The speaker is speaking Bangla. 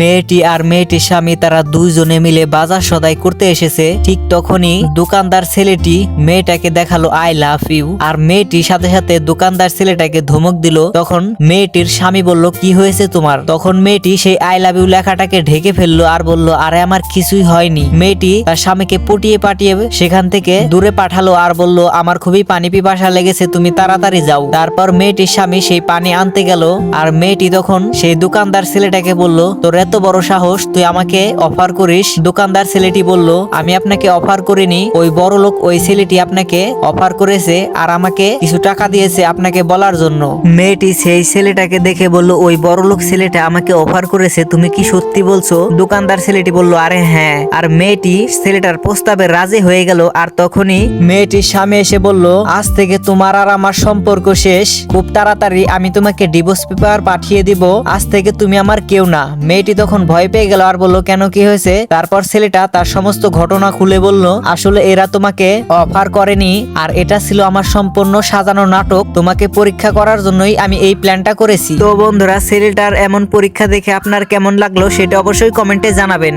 মেয়েটি আর মেয়েটির স্বামী তারা দুইজনে মিলে বাজার সদাই করতে এসেছে। ঠিক তখনই দোকানদার ছেলেটি মেয়েটাকে দেখাল, আই লাভ ইউ। আর মেয়েটি সাথে সাথে দোকানদার ছেলেটাকে ধমক দিল। তখন মেয়েটির স্বামী বলল, কি হয়েছে তোমার? তখন মেয়েটি সেই আই লাভ ইউ লেখাটাকে ঢেকে ফেলল আর বলল, আরে, আমার কিছুই হয়নি। মেয়েটি তার স্বামীকে পটিয়ে পাঠিয়ে সেখান থেকে দূরে পাঠালো আর বলল, আমার খুবই পানি পিপাসা লেগেছে, তুমি তাড়াতাড়ি যাও। তারপর মেয়েটির স্বামী সেই পানি আনতে গেল। আর মেয়েটি তখন সেই দোকানদার ছেলেটাকে বলল, তোর এত বড় সাহস তুই আমাকে অফার করিস? দোকানদার ছেলেটি বলল, আমি আপনাকে অফার করিনি। ওই বড় লোক ওই ছেলেটি আপনাকে অফার করেছে আর আমাকে কিছু টাকা দিয়েছে আপনাকে বলার জন্য। মেয়েটি সেই ছেলেটাকে দেখে বলল, ওই বড় লোক ছেলেটা আমাকে অফার করেছে, তুমি কি সত্যি বলছো? দোকানদার ছেলেটি বলল, আরে হ্যাঁ। আর মেয়েটি ছেলেটার প্রস্তাবে রাজি হয়ে গেল। আর তখনই মেয়েটির স্বামী এসে বলল, আজ থেকে তোমার আর আমার সম্পর্ক শেষ। খুব তাড়াতাড়ি আমি তোমাকে ডিভোর্স পেপার পাঠিয়ে দিব। আজ থেকে তুমি আমার কেউ না। মেয়েটি তখন ভয় পেয়ে গেল আর বলল, কেন কি হয়েছে? তারপর ছেলেটা তার সমস্ত ঘটনা খুলে বলল, আসলে এরা তোমাকে অফার করেনি আর এটা ছিল আমার সম্পূর্ণ সাজানো নাটক। তোমাকে পরীক্ষা করার জন্যই আমি এই প্ল্যানটা করেছি। তো বন্ধুরা, ছেলেটার এমন পরীক্ষা দেখে আপনার কেমন লাগল সেটা অবশ্যই কমেন্টে জানাবেন।